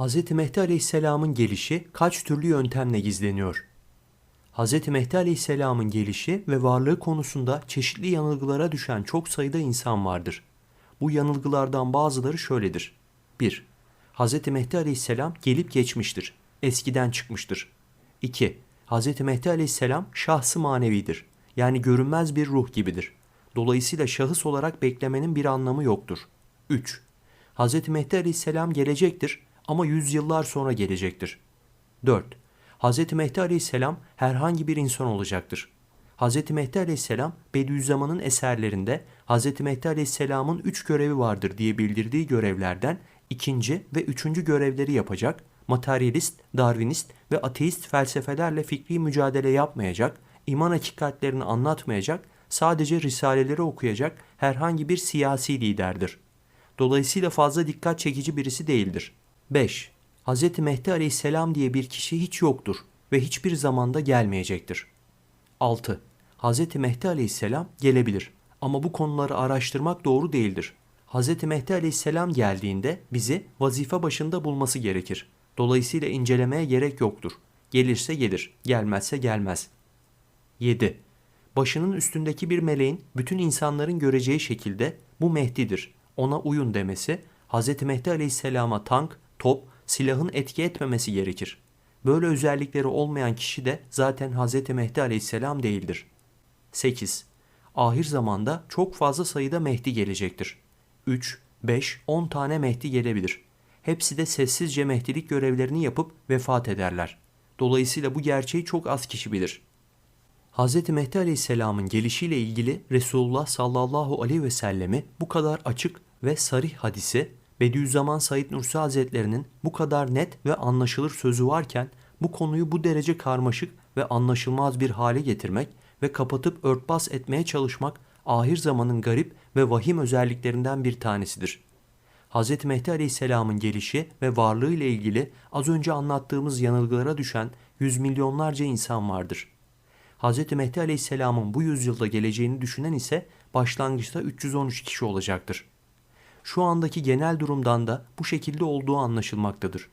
Hz. Mehdi Aleyhisselam'ın gelişi kaç türlü yöntemle gizleniyor? Hz. Mehdi Aleyhisselam'ın gelişi ve varlığı konusunda çeşitli yanılgılara düşen çok sayıda insan vardır. Bu yanılgılardan bazıları şöyledir. 1. Hz. Mehdi Aleyhisselam gelip geçmiştir. Eskiden çıkmıştır. 2. Hz. Mehdi Aleyhisselam şahsı manevidir. Yani görünmez bir ruh gibidir. Dolayısıyla şahıs olarak beklemenin bir anlamı yoktur. 3. Hz. Mehdi Aleyhisselam gelecektir ama yüzyıllar sonra gelecektir. 4. Hz. Mehdi Aleyhisselam herhangi bir insan olacaktır. Hz. Mehdi Aleyhisselam Bediüzzaman'ın eserlerinde Hz. Mehdi Aleyhisselam'ın üç görevi vardır diye bildirdiği görevlerden ikinci ve üçüncü görevleri yapacak, materyalist, darwinist ve ateist felsefelerle fikri mücadele yapmayacak, iman hakikatlerini anlatmayacak, sadece risaleleri okuyacak herhangi bir siyasi liderdir. Dolayısıyla fazla dikkat çekici birisi değildir. 5. Hz. Mehdi Aleyhisselam diye bir kişi hiç yoktur ve hiçbir zamanda gelmeyecektir. 6. Hz. Mehdi Aleyhisselam gelebilir ama bu konuları araştırmak doğru değildir. Hz. Mehdi Aleyhisselam geldiğinde bizi vazife başında bulması gerekir. Dolayısıyla incelemeye gerek yoktur. Gelirse gelir, gelmezse gelmez. 7. Başının üstündeki bir meleğin bütün insanların göreceği şekilde bu Mehdi'dir. Ona uyun demesi, Hz. Mehdi Aleyhisselam'a tank, top, silahın etki etmemesi gerekir. Böyle özellikleri olmayan kişi de zaten Hz. Mehdi Aleyhisselam değildir. 8. Ahir zamanda çok fazla sayıda Mehdi gelecektir. 3, 5, 10 tane Mehdi gelebilir. Hepsi de sessizce Mehdilik görevlerini yapıp vefat ederler. Dolayısıyla bu gerçeği çok az kişi bilir. Hz. Mehdi Aleyhisselam'ın gelişiyle ilgili Resulullah sallallahu aleyhi ve sellemi bu kadar açık ve sarih hadisi Bediüzzaman Said Nursi Hazretlerinin bu kadar net ve anlaşılır sözü varken bu konuyu bu derece karmaşık ve anlaşılmaz bir hale getirmek ve kapatıp örtbas etmeye çalışmak ahir zamanın garip ve vahim özelliklerinden bir tanesidir. Hz. Mehdi Aleyhisselam'ın gelişi ve varlığı ile ilgili az önce anlattığımız yanılgılara düşen yüz milyonlarca insan vardır. Hz. Mehdi Aleyhisselam'ın bu yüzyılda geleceğini düşünen ise başlangıçta 313 kişi olacaktır. Şu andaki genel durumdan da bu şekilde olduğu anlaşılmaktadır.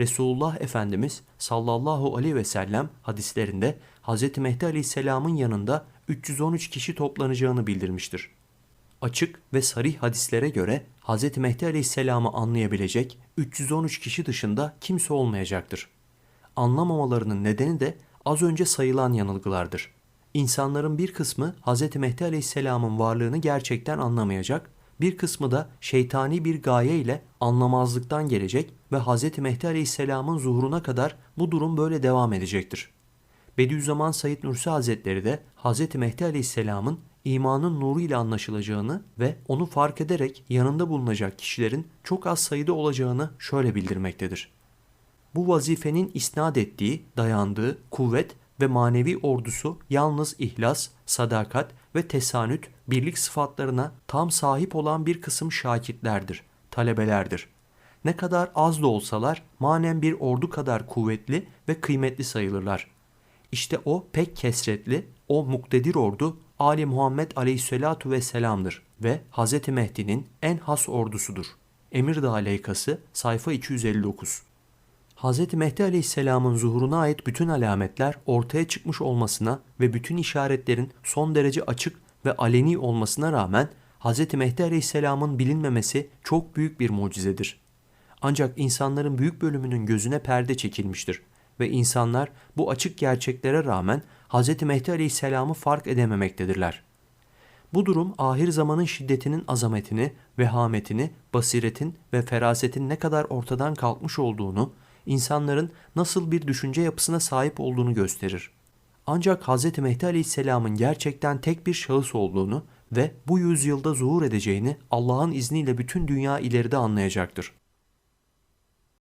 Resulullah Efendimiz sallallahu aleyhi ve sellem hadislerinde Hz. Mehdi Aleyhisselam'ın yanında 313 kişi toplanacağını bildirmiştir. Açık ve sarih hadislere göre Hz. Mehdi Aleyhisselam'ı anlayabilecek 313 kişi dışında kimse olmayacaktır. Anlamamalarının nedeni de az önce sayılan yanılgılardır. İnsanların bir kısmı Hz. Mehdi Aleyhisselam'ın varlığını gerçekten anlamayacak, bir kısmı da şeytani bir gaye ile anlamazlıktan gelecek ve Hz. Mehdi Aleyhisselam'ın zuhuruna kadar bu durum böyle devam edecektir. Bediüzzaman Said Nursi Hazretleri de Hz. Mehdi Aleyhisselam'ın imanın nuru ile anlaşılacağını ve onu fark ederek yanında bulunacak kişilerin çok az sayıda olacağını şöyle bildirmektedir. Bu vazifenin isnat ettiği, dayandığı kuvvet ve manevi ordusu yalnız ihlas, sadakat ve tesanüt, birlik sıfatlarına tam sahip olan bir kısım şakitlerdir, talebelerdir. Ne kadar az da olsalar manen bir ordu kadar kuvvetli ve kıymetli sayılırlar. İşte o pek kesretli, o muktedir ordu Ali Muhammed Aleyhisselatu Vesselam'dır ve Hz. Mehdi'nin en has ordusudur. Emirdağ Leykası sayfa 259 Hz. Mehdi Aleyhisselam'ın zuhuruna ait bütün alametler ortaya çıkmış olmasına ve bütün işaretlerin son derece açık ve aleni olmasına rağmen Hz. Mehdi Aleyhisselam'ın bilinmemesi çok büyük bir mucizedir. Ancak insanların büyük bölümünün gözüne perde çekilmiştir ve insanlar bu açık gerçeklere rağmen Hz. Mehdi Aleyhisselam'ı fark edememektedirler. Bu durum ahir zamanın şiddetinin azametini, vehametini, basiretin ve ferasetin ne kadar ortadan kalkmış olduğunu, insanların nasıl bir düşünce yapısına sahip olduğunu gösterir. Ancak Hz. Mehdi Aleyhisselam'ın gerçekten tek bir şahıs olduğunu ve bu yüzyılda zuhur edeceğini Allah'ın izniyle bütün dünya ileride anlayacaktır.